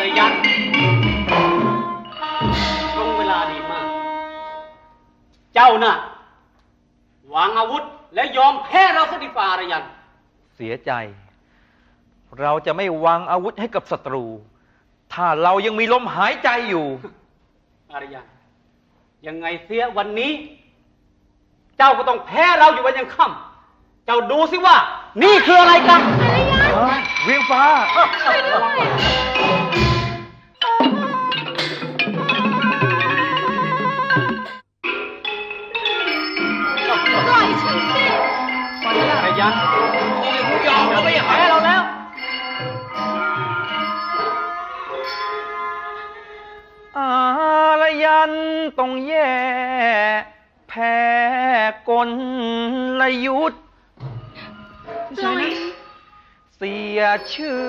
ารยันตรงเวลาดีมาก เจ้าน่ะวางอาวุธและยอมแพ้เราสดีฟ้าอารยัน เสียใจ เราจะไม่วางอาวุธให้กับศัตรู ถ้าเรายังมีลมหายใจอยู่ อารยัน ยังไงเสียวันนี้ เจ้าก็ต้องแพ้เราอยู่วันยังค่ำเจ้าดูสิว่า นี่คืออะไรกันเวียงฟ้า อารยันต้องแย่ แพ้กลลยุทธปล่อยเสียชื่อ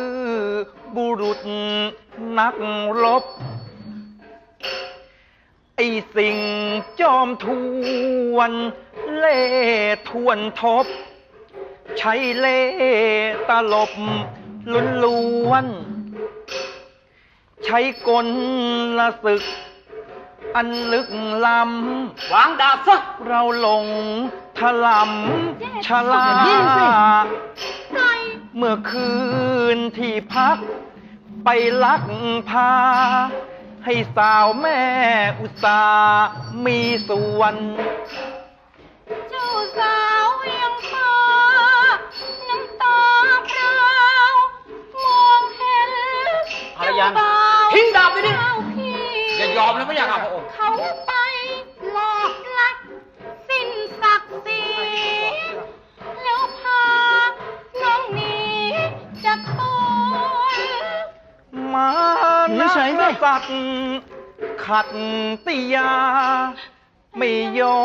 บุรุษนักรบ ไอ้สิ่งจอมทวน เล่ทวนทบ ใช้เล่ตลบลุนลวนใช้กลละศึก อันลึกล้วางดาบซะำเราหลงถลำชะลาปล่อยเมื่อคืนที่พัก ไปลักพา ให้สาวแม่อุตสาห์มีส่วนเจ้าสาวยังฟ้าน้ำตาพราวมองเห็นอารยันเจ้บ่าว ทิ้งดาบไปดิเจ้าพี่อย่ายอมแล้วไม่อยากเอาพระองค์เขาไปหลอกลัก สิ้นศักดิ์ศรีแล้วพาน้องหนีจากตนมานะสัตว์ขัดติยา ไม่ยอ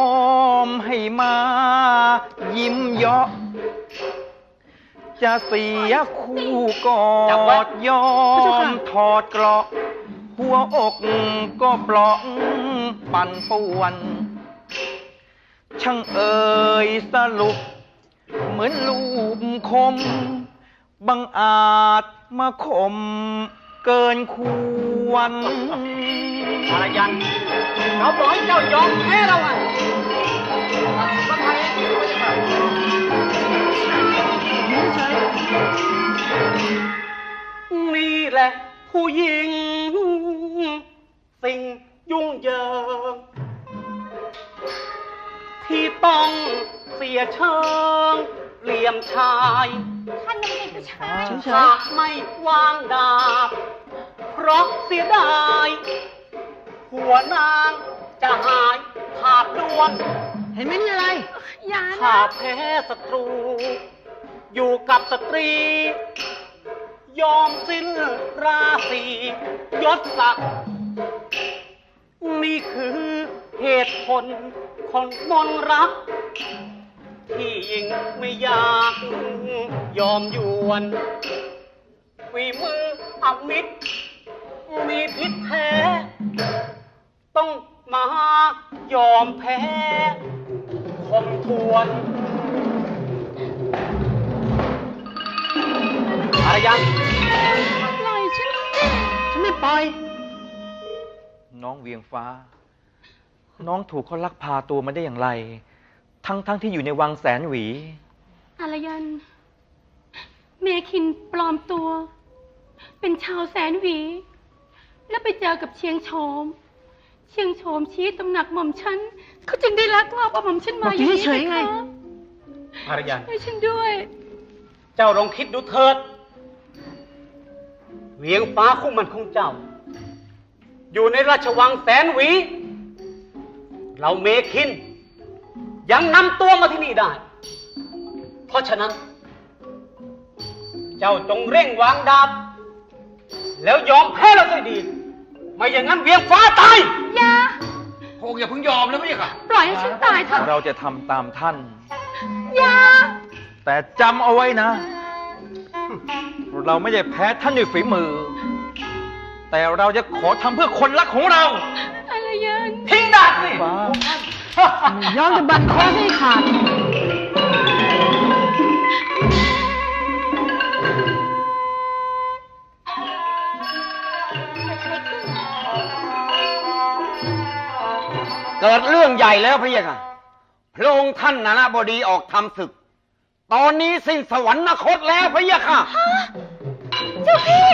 มให้มา ยิ้มเยาะ จะเสียคู่กอจับไว้ดยอมถอดเกราะ หัวอกก็เปลาะปั่นป่วน ช่างเอ่ยสรุป เหมือนลูบคม บังอาจมาข่มเกินควรอารยันเราบอกให้เจ้ายอมแพ้เรา ผู้หญิง สิ่งยุ่งเหยิง ที่ต้องเสียเชิงเหลี่ยมชายท่านไม่ใช่ผู้ชายหากไม่วางดาบ เพราะเสียดาย หัวนางจะหายขาดดวง เห็นไหมมีอะไร อย่าถ้านะแพ้ศัตรู อยู่กับสตรี ยอมสิ้นราศียศศักดิ์นี่คือเหตุผลของมนรัก ที่ยิ่งไม่อยากยอมยวนฝีมืออมิตร มีพิษแท้ ต้องมายอมแพ้คมทวนอะไรยัง ปล่อย น้องเวียงฟ้า น้องถูกเขาลักพาตัวมาได้อย่างไร ทั้งทั้งที่อยู่ในวังแสนหวี อารยัน เมคินปลอมตัว เป็นชาวแสนหวี แล้วไปเจอกับเชียงโฉม เชียงโฉมชี้ตำหนักหม่อมฉันเขาจึงได้ลักลอบเอาหม่อมฉันมาอย่างนี้เฉยๆไงนะคะอารยันให้ฉันด้วย เจ้าลองคิดดูเถิด เวียงฟ้าคู่มันของเจ้า อยู่ในราชวังแสนหวี เราเมคิน ยังนำตัวมาที่นี่ได้ เพราะฉะนั้น เจ้าจงเร่งวางดาบ แล้วยอมแพ้เราสักดี ไม่อย่างนั้นเวียงฟ้าตายอย่าพงอย่าเพิ่งยอมแล้วไม่ใช่ค่ะ ปล่อยให้ฉันตายเถอะเราจะทำตามท่าน อย่าแต่จำเอาไว้นะ เราไม่ได้แพ้ท่านด้วยฝีมือ แต่เราจะขอทำเพื่อคนรักของเราอารยันทิ้งดาบสิฟ้าย้อนจะบันคอให้ขาดออะไรขึ้นเกิดเรื่องใหญ่แล้วพระเยาค่ะพระองค์ท่านนาราบดีออกทำศึก ตอนนี้สิ้นสวรรคตแล้วพะยะค่ะ เจ้าพี่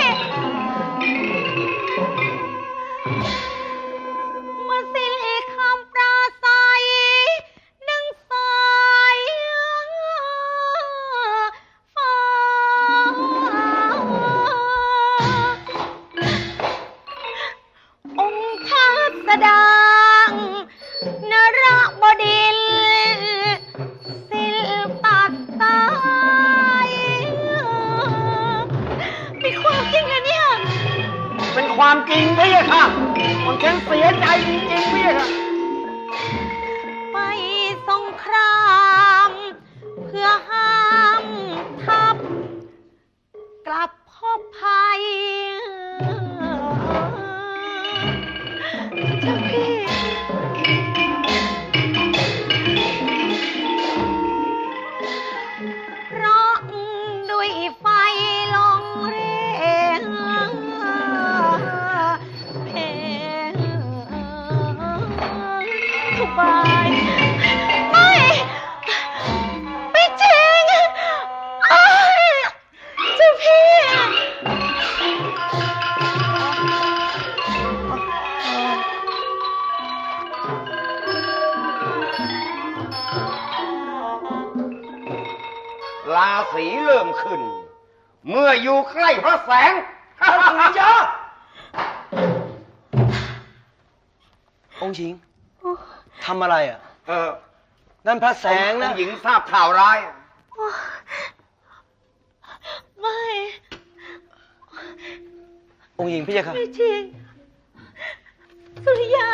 ความจริงพี่ค่ะมันฉันเสียใจจริงๆพระเยาค่ะไปสงคราม เพื่อห้ามทับ กลับพบภัย ราศีเริ่มขึ้น เมื่ออยู่ใกล้พระแสงพระสุริยะองค์หญิงทำอะไรอะ เออ นั่นพระแสงนะผู้หญิงทราบข่าวร้าย ไม่ องค์หญิงพี่เจ้าค่ะไม่จริง สุริยา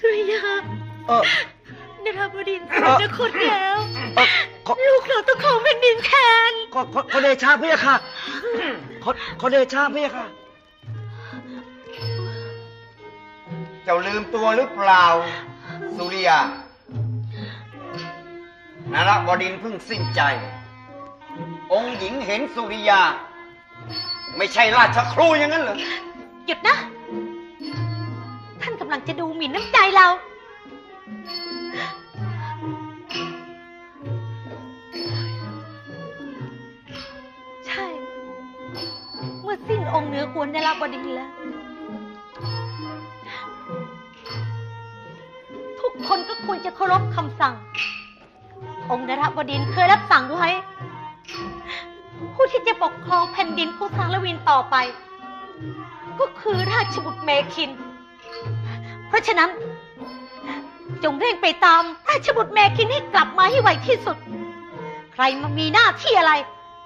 สุริยาเออนราบดินทร์เอ่อนครแล้วเออ ขอลูกเราต้องของแผ่นดินแทน ขอขอขอเดชาพี่เจ้าค่ะขอขอเดชาพี่เจ้าค่ะ เจ้าลืมตัวหรือเปล่า สุริยานรบดินทร์เพิ่งสิ้นใจ องค์หญิงเห็นสุริยา ไม่ใช่ราชครูอย่างนั้นเหรอ หยุดนะ ท่านกำลังจะดูหมิ่นน้ำใจเรา องค์เหนือควรได้รับบดินแล้ว ทุกคนก็ควรจะเคารพคำสั่ง องค์นรบดินเคยรับสั่งไว้ ผู้ที่จะปกครองแผ่นดินของสารวินต่อไป ก็คือราชบุตรเมคิน เพราะฉะนั้น จงเร่งไปตามราชบุตรเมคินให้กลับมาให้ไวที่สุด ใครมามีหน้าที่อะไร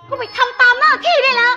ก็ไปทำตามหน้าที่ได้แล้ว